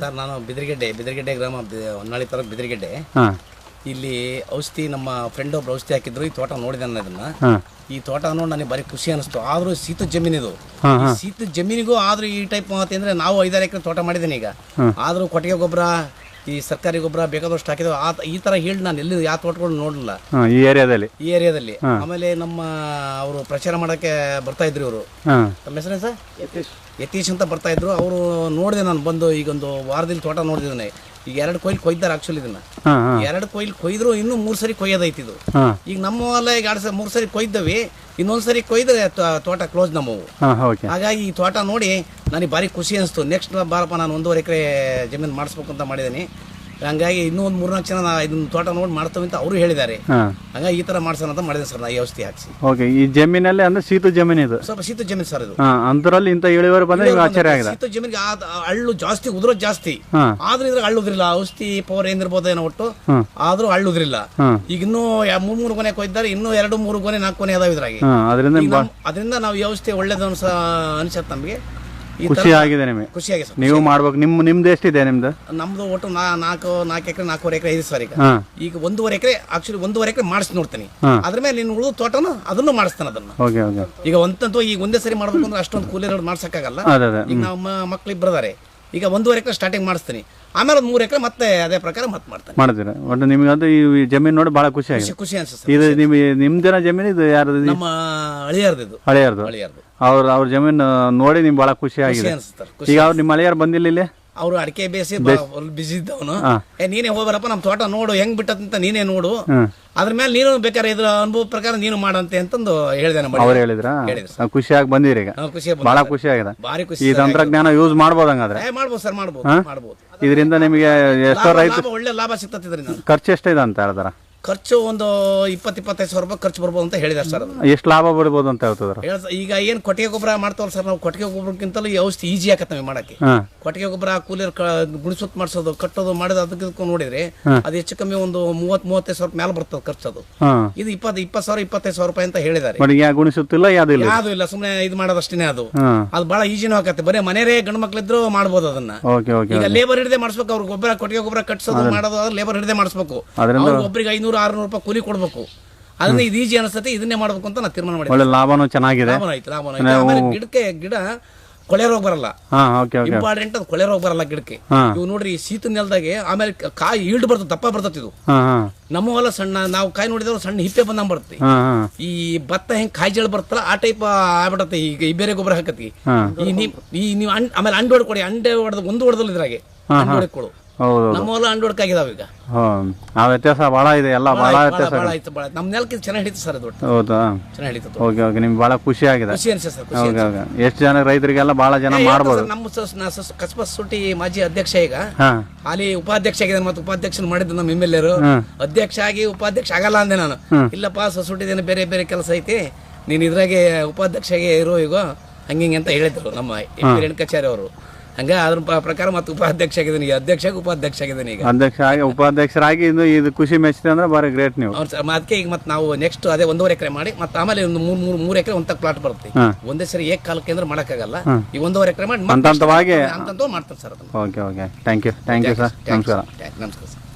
Sir ನಾನು ಬಿದಿರಗೆಡ್ಡೆ ಬಿದಿರಗೆಡ್ಡೆ ಗ್ರಾಮ ಹೊನ್ನಾಳಿ ತರ ಬಿದಿರಗೆಡ್ಡೆ. ಇಲ್ಲಿ ಔಷಧಿ ನಮ್ಮ ಫ್ರೆಂಡ್ ಒಬ್ರು ಔಷಧಿ ಹಾಕಿದ್ರು ಈ ತೋಟ ನೋಡಿದೆ ನಾನು ಇದನ್ನ. ಈ ತೋಟ ನೋಡಿ ನನಗೆ ಬರೀ ಖುಷಿ ಅನಿಸ್ತು. ಆದ್ರೂ ಶೀತ ಜಮೀನಿದು ಶೀತ ಜಮೀನಿಗೂ ಆದ್ರೂ ಈ ಟೈಪ್ ಅಂತಂದ್ರೆ ಅಂದ್ರೆ ನಾವು ಐದಾರು ಎಕರೆ ತೋಟ ಮಾಡಿದ್ದೀನಿ ಈಗ. ಆದ್ರೂ ಕೊಟ್ಟಿಗೆ ಗೊಬ್ಬರ ಈ ಸರ್ಕಾರಿ ಗೊಬ್ಬರ ಬೇಕಾದಷ್ಟು ಹಾಕಿದ್ರು ಆ ಈ ತರ ಹೇಳಿ ನಾನು ಎಲ್ಲಿ ಯಾವ ತೋಟಗಳು ನೋಡಲಿಲ್ಲ. ಹಾಂ ಈ ಏರಿಯಾದಲ್ಲಿ. ಈ ಏರಿಯಾದಲ್ಲಿ. ಆಮೇಲೆ ನಮ್ಮ ಅವರು ಪ್ರಚಾರ ಮಾಡಕ್ಕೆ ಬರ್ತಾ ಇದ್ರು ಇವರು. ಹಾಂ. ತಮ್ಮ ಹೆಸರೇ ಸರ್? ಯತೀಶ್. ಅಂತ ಬರ್ತಾ ಇದ್ರು. ಅವರು ನೋಡಿದೆ ನಾನು ಬಂದು ಈಗ ಒಂದು ವಾರದಲ್ಲಿ ತೋಟ ನೋಡಿದ್ದೇನೆ. ಈಗ ಎರಡು ಕೊಯ್ಲು ಕೊಯ್ದಾರ ಆಕ್ಚುಲಿ ಇದನ್ನ. ಎರಡು ಕೊಯ್ಲು ಕೊಯ್ದ್ರು ಇನ್ನು ಮೂರು ಸರಿ ಕೊಯ್ಯೋದೈತಿ ಇದು. ಹಾಂ. ಈಗ ನಮ್ಮ ಹೊಲ ಈಗ ಎರಡು ಸರಿ ಮೂರು ಸರಿ ಕೊಯ್ದವಿ ಇನ್ನೊಂದು ಸರಿ ಕೊಯ್ದ್ರೆ ತೋಟ ಕ್ಲೋಸ್ ನಮ್ಮವು. ಹಾಂ ಓಕೆ ಹಾಗಾಗಿ ಈ ತೋಟ ನೋಡಿ ನನಗೆ ಭಾರಿ ಖುಷಿ ಅನಿಸ್ತು. ನೆಕ್ಸ್ಟ್ ಬಾರಪ್ಪ ನಾನು ಒಂದೂವರೆ ಎಕರೆ ಜಮೀನು ಮಾಡಿಸ್ಬೇಕು ಅಂತ ಮಾಡಿದ್ದೀನಿ. ಹಂಗಾಗಿ ಇನ್ನೂ ಒಂದು ಮೂರ್ನಾಲ್ಕು ಜನ ನಾ ಇದನ್ನ ತೋಟ ನೋಡಿ ಮಾಡ್ತೇವೆ ಅಂತ ಅವರು ಹೇಳಿದ್ದಾರೆ. ಹಂಗಾಗಿ ಈ ತರ ಮಾಡ್ಸೋಣ ಅಂತ ಮಾಡಿದೆ ಸರ್ ನಾ ಈ ಔಷಧಿ ಹಾಕಿಸಿ. ಓಕೆ ಈ ಜಮೀನಲ್ಲೇ ಅಂದ್ರೆ ಶೀತ ಜಮೀನು ಇದು? ಸ್ವಲ್ಪ ಶೀತ ಜಮೀನು ಸರ್ ಇದು. ಅಂದ್ರಲ್ಲಿ ಅಂತರಲ್ಲಿ ಇಂಥ ಇಳುವರಿ ಬಂದ್ರೆ ಆಶ್ಚರ್ಯ ಆಗಿದೆ. ಶೀತ ಜಮೀನಿಗೆ ಹಳ್ಳು ಜಾಸ್ತಿ ಉದ್ರೋ ಜಾಸ್ತಿ. ಆದ್ರೆ ಇದ್ರಾಗ ಹಳ್ಳುದ್ರಿಲ್ಲ ಔಷಧಿ ಪವರ್ ಏನಿರ್ಬೋದು ಏನೋ ಒಟ್ಟು. ಆದ್ರೂ ಹಳ್ಳುದ್ರಿಲ್ಲ ಈಗ ಇನ್ನೂ ಮೂರ್ ಮೂರು ಕೊನೆ ಕೊಯ್ದಾರೆ ಇನ್ನೂ ಎರಡು ಮೂರು ಕೊನೆ ನಾಲ್ಕು ಕೊನೆ ಅದಾವ ಇದ್ರಾಗಿ. ಅದರಿಂದ ನಾವು ಈ ಔಷಧಿ ಒಳ್ಳೇದು ಅನ್ಸ ಅನ್ಸತ್ ನಮ್ಗೆ. ಖುಷಿ ಆಗಿದೆ ನಿಮಗೆ? ಖುಷಿಯಾಗಿ ಸರ್ ನೀವು ಮಾಡ್ಬೇಕು. ನಿಮ್ಮ ನಿಮ್ದು ಎಷ್ಟಿದೆ ನಿಮ್ದು? ನಮ್ದು ಒಟ್ಟು ನಾ- ನಾಲ್ಕು ನಾಲ್ಕು ಎಕರೆ ನಾಲ್ಕೂವರೆ ಎಕರೆ ಐದು ಸರ್ ಈಗ. ಹಾಂ. ಈಗ ಒಂದೂವರೆ ಎಕರೆ ಆಕ್ಚುಲಿ ಒಂದೂವರೆ ಎಕರೆ ಮಾಡಿಸಿ ನೋಡ್ತೀನಿ. ಹಾಂ. ಅದ್ರ ಮೇಲೆ ನಿಮ್ಮ ಉಳಿದು ತೋಟನು ಅದನ್ನು ಮಾಡಿಸ್ತಾನೆ ಅದನ್ನ. Okay okay. ಈಗ ಒಂದಂತೂ ಈಗ ಒಂದೇ ಸರಿ ಮಾಡ್ಬೇಕು ಅಂದ್ರೆ ಅಷ್ಟೊಂದು ಕೂಲಿ ಮಾಡ್ಸಕ್ಕಾಗಲ್ಲ. ಅದೇ ಅದೇ. ಈಗ ನಮ್ಮ ಮಕ್ಳು ಇಬ್ಬರದಾರೆ ಈಗ ಒಂದೂವರೆ ಎಕರೆ ಸ್ಟಾರ್ಟಿಂಗ್ ಮಾಡಿಸ್ತೀನಿ. ಆಮೇಲೆ ಮೂರು ಎಕರೆ ಮತ್ತೆ ಅದೇ ಪ್ರಕಾರ ಮತ್ತೆ ಮಾಡ್ತಾನೆ. ಮಾಡ್ತೀರಾ? ಒಟ್ಟು ನಿಮ್ಗೆ ಅದು ಈ ಜಮೀನು ನೋಡಿ ಭಾಳ ಖುಷಿ ಆಗಿದೆ. ಖುಷಿ ಖುಷಿ ಅನ್ಸುತ್ತೆ ಇದು ನಿಮಗೆ ನಿಮ್ದಿನ ಜಮೀನು ಇದು ಯಾರು ನಮ್ಮ ಅಳಿಯಾರ್ದು ಇದು. ಹಳೆಯರ್ದು. ಅಳಿಯಾರ್ದು ಅವ್ರ ಅವ್ರ ಜಮೀನು ನೋಡಿ ನಿಮ್ಗೆ ಭಾಳ ಖುಷಿ ಖುಷಿ ಆಗಿದೆ. ಅನ್ಸುತ್ತೆ ಈಗ ಅವ್ರು ನಿಮ್ಮ ಹಳೆಯರು ಬಂದಿಲ್ಲ ಇಲ್ಲಿ? ಅವ್ರು ಅಡಿಕೆ ಬೇಸಿ ಬಿಸಿ ಇದ್ದವನು. ಏ ನೀನೇ ಹೋಗ್ಬಾರಪ್ಪ ನಮ್ಮ ತೋಟ ನೋಡು ಹೆಂಗ್ ಬಿಟ್ಟದಂತ ನೀನೇ ನೋಡು. ಅದ್ರ ಮೇಲೆ ನೀನು ಬೇಕಾದ್ರೆ ಇದ್ರ ಅನುಭವ ಪ್ರಕಾರ ನೀನು ಮಾಡಂತೆ ಅಂತಂದು ಹೇಳಿದೆ ನಮ್ಮ ಅವ್ರು ಹೇಳಿದ್ರ? ಖುಷಿಯಾಗಿ ಬಂದಿರಿ ಈಗ. ಹಾ, ಖುಷಿ ಆಗಿದೆ. ಭಾರಿ ಖುಷಿ ಈ ತಂತ್ರಜ್ಞಾನ ಯೂಸ್ ಮಾಡಬಹುದು ಹಂಗಾದ್ರೆ ಏ, ಮಾಡ್ಬೋದು ಸರ್ ಮಾಡ್ಬೋದು ಮಾಡ್ಬೋದು. ಇದರಿಂದ ನಿಮಗೆ ಎಷ್ಟೋ ರೈತ ಒಳ್ಳೆ ಲಾಭ ಸಿಗ್ತದೆ ಖರ್ಚು ಎಷ್ಟಿದೆ ಅಂತ ಹೇಳ್ತಾರ ಖರ್ಚು ಒಂದು ಇಪ್ಪತ್ತು ಇಪ್ಪತ್ತೈದು ಸಾವಿರ ರೂಪಾಯಿ ಖರ್ಚು ಬರ್ಬೋದು ಅಂತ ಹೇಳಿದಾರೆ ಸರ್ ಅದು ಎಷ್ಟು ಲಾಭ ಬರ್ಬೋದು ಅಂತ ಹೇಳ್ತಿದ್ರ? ಹೇಳ್ ಸರ್, ಈಗ ಏನು ಕೊಟ್ಟಿಗೆ ಗೊಬ್ಬರ ಮಾಡ್ತಾವಲ್ಲ ಸರ್ ನಾವು ಕೊಟ್ಟಿಗೆ ಗೊಬ್ಬರಕ್ಕಿಂತಲೂ ಈ ಔಷಧಿ ಈಜಿ ಆಗತ್ತೆ ನಮಗೆ ಮಾಡಕ್ಕೆ. ಹಾ. ಕೊಟ್ಟಿಗೆ ಗೊಬ್ಬರ ಕೂಲಿ ಗುಣಿಸುತ್ತ ಮಾಡಿಸೋದು ಕಟ್ಟೋದು ಮಾಡೋದು ಅದಕ್ಕೆ ಇದಕ್ಕೂ ನೋಡಿದ್ರೆ ಅದು ಹೆಚ್ಚು ಕಮ್ಮಿ ಒಂದು ಮೂವತ್ ಮೂವತ್ತೈದು ಸಾವಿರ ಮೇಲೆ ಬರ್ತದೆ ಖರ್ಚು ಅದು ಹಾ. ಇದು ಇಪ್ಪತ್ತು ಇಪ್ಪತ್ತು ಸಾವಿರ ಇಪ್ಪತ್ತೈದು ಸಾವಿರ ರೂಪಾಯಿ ಅಂತ ಹೇಳಿದ್ದಾರೆ ಬಟ್ ಯಾ ಗುಣಿಸುತ್ತಿಲ್ಲ ಯಾವ್ದು ಇಲ್ಲ? ಯಾವುದು ಇಲ್ಲ ಸುಮ್ಮನೆ ಇದು ಮಾಡೋದಷ್ಟೇ ಅದು. ಹಾ. ಅದು ಬಹಳ ಈಜಿನೂ ಆಗತ್ತೆ ಬರೀ ಮನೆಯೇ ಗಂಡು ಮಕ್ಳಿದ್ರು ಮಾಡ್ಬೋದು ಅದನ್ನ. ಓಕೆ ಓಕೆ ಈಗ ಲೇಬರ್ ಹಿಡಿದೇ ಮಾಡಿಸ್ಬೇಕು ಅವ್ರ ಗೊಬ್ಬರ ಕೊಟ್ಟಿಗೆ ಗೊಬ್ಬರ ಕಟ್ಸೋದು ಮಾಡೋದು ಲೇಬರ್ ಹಿಡಿದೇ ಮಾಡಿಸ್ಬೇಕು. ಅದರಿಂದ ಒಬ್ಬರಿಗೆ ಐನೂರು ಆರ್ನೂರು ರೂಪಾಯಿ ಕೂಲಿ ಕೊಡಬೇಕು. ಅದನ್ನ ಇದು ಈಜಿ ಅನಿಸುತ್ತೆ ಇದನ್ನೇ ಮಾಡಬೇಕು ಅಂತ ನಾನು ತೀರ್ಮಾನ ಮಾಡಿ ಒಳ್ಳೆ ಲಾಭನೂ ಚೆನ್ನಾಗಿದೆ. ಆಯ್ತು ಆಯ್ತು. ಆಮೇಲೆ ಗಿಡಕ್ಕೆ ಗಿಡ ಕೊಳೆ ರೋಗ ಬರಲ್ಲ. ಇಂಪಾರ್ಟೆಂಟ್ ಅದು ಕೊಳೆ ರೋಗ ಬರಲ್ಲ ಗಿಡಕ್ಕೆ. ಇವ್ ನೋಡ್ರಿ ಈ ಶೀತ ನೆಲದಾಗೆ ಆಮೇಲೆ ಕಾಯಿ ಈಲ್ಡ್ ಬರ್ತದೆ ದಪ್ಪ ಬರ್ತದೆ ಇದು. ನಮ್ಮ ಹೊಲ ಸಣ್ಣ ನಾವು ಕಾಯಿ ನೋಡಿದ್ರೆ ಸಣ್ಣ ಹಿಪ್ಪೆ ಬಂದಂಗ ಬರುತ್ತೆ. ಈ ಭತ್ತ ಹೆಂಗ್ ಕಾಯಿ ಜಳ ಬರ್ತಲ್ಲ ಆ ಟೈಪ್ ಆಗ್ಬಿಡತ್ತೆ. ಈಗ ಈ ಬೇರೆ ಗೊಬ್ಬರ ಹಾಕತಿ ಈ ನೀವ್ ಆಮೇಲೆ ಅಂಡ್ ಹೊಡ್ಕೊಡಿ ಅಂಡೆ ಹೊಡೆದ್ ಒಂದು ಹೊಡೆದಲ್ಲ ಇದ್ರಾಗೆ. ಅಂಡ್ ಹೊಡ್ಕೊಡು. ಹೌದು ನಮ್ಮ ಹೊಲ ಹೊಡ್ಕಾಗಿದಾವ ಈಗ. ಹ್ಮ್ ಆ ವ್ಯತ್ಯಾಸ ಭಾಳ ಇದೆ ಎಲ್ಲ ಭಾಳ ಭಾಳ ವ್ಯತ್ಯಾಸ ಭಾಳ ಆಯ್ತು ಭಾಳ. ನಮ್ಮ ನೆಲಕ್ಕೆ ಚೆನ್ನಾಗಿ ಹಿಡಿತು ಸರ್ ಅದು ಒಟ್ಟು. ಹೌದಾ? ಚೆನ್ನಾಗಿ ಹಿಡಿತು ಓಕೆ ಓಕೆ. ನಿಮ್ಗೆ ಭಾಳ ಖುಷಿ ಆಗಿದೆ. ಖುಷಿ ಅನ್ಸ ಸರ್ ಖುಷಿ ಓಕೆ ಓಕೆ. ಎಷ್ಟು ಜನ ರೈತರಿಗೆಲ್ಲ ಭಾಳ ಜನ ಮಾಡ್ಬೋದು. ನಮ್ಮ ಕಸ್ಬಾ ಸುಟಿ ಮಾಜಿ ಅಧ್ಯಕ್ಷ ಈಗ. ಹಾ. ಹಾಲಿ ಉಪಾಧ್ಯಕ್ಷ ಆಗಿದೆ ಮತ್ತೆ ಉಪಾಧ್ಯಕ್ಷನ ಮಾಡಿದ್ದು ನಮ್ಮ ಎಂ ಎಲ್ ಎರು ಅಧ್ಯಕ್ಷ ಆಗಿ ಉಪಾಧ್ಯಕ್ಷ ಆಗಲ್ಲ ಅಂದೆ ನಾನು. ಇಲ್ಲಪ್ಪ ಸೊಸೈಟಿದೇನು ಬೇರೆ ಬೇರೆ ಕೆಲಸ ಐತಿ. ನೀನು ಇದ್ರಾಗೆ ಉಪಾಧ್ಯಕ್ಷಗೆ ಇರೋ ಈಗ ಹಂಗಿಂಗೆ ಅಂತ ಹೇಳಿದ್ರು ನಮ್ಮ ಎಂ ರೇಣುಕಾಚಾರ್ಯ ಅವರು ಹಂಗ ಅದ್ರ ಪ- ಪ್ರಕಾರ ಮತ್ತೆ ಉಪಾಧ್ಯಕ್ಷ ಆಗಿದ್ದೀನಿ. ಈಗ ಅಧ್ಯಕ್ಷ ಉಪಾಧ್ಯಕ್ಷ ಆಗಿದ್ದೀನಿ ಈಗ. ಅಧ್ಯಕ್ಷ ಆಗಿ ಉಪಾಧ್ಯಕ್ಷರಾಗಿ ಇನ್ನು ಇದು ಖುಷಿ ಮೆಚ್ಚಿದೆ ಅಂದ್ರೆ ಭಾರಿ ಗ್ರೇಟ್ ನೀವು ಅವ್ರು ಸರ್ ಅದಕ್ಕೆ ಈಗ ಮತ್ತೆ ನಾವು ನೆಕ್ಸ್ಟ್ ಅದೇ ಒಂದೂವರೆ ಎಕರೆ ಮಾಡಿ ಮತ್ತೆ ಆಮೇಲೆ ಒಂದು ಮೂರ್ ಮೂರು ಮೂರು ಎಕರೆ ಒಂದಕ್ಕೆ ಪ್ಲಾಟ್ ಬರುತ್ತೆ. ಹಾ. ಒಂದೇ ಸರಿ ಏಕ್ ಕಾಲಕ್ಕೆ ಅಂದ್ರೆ ಮಾಡಕ್ಕಾಗಲ್ಲ. ಈ ಒಂದೂವರೆ ಎಕರೆ ಮಾಡಿ ಹಂತ ಹಂತವಾಗಿ ಅಂತಂತ ಮಾಡ್ತಾರೆ ಸರ್ ಅದನ್ನು. Okay okay thank you thank you sir ನಮಸ್ಕಾರ. ನಮಸ್ಕಾರ ಸರ್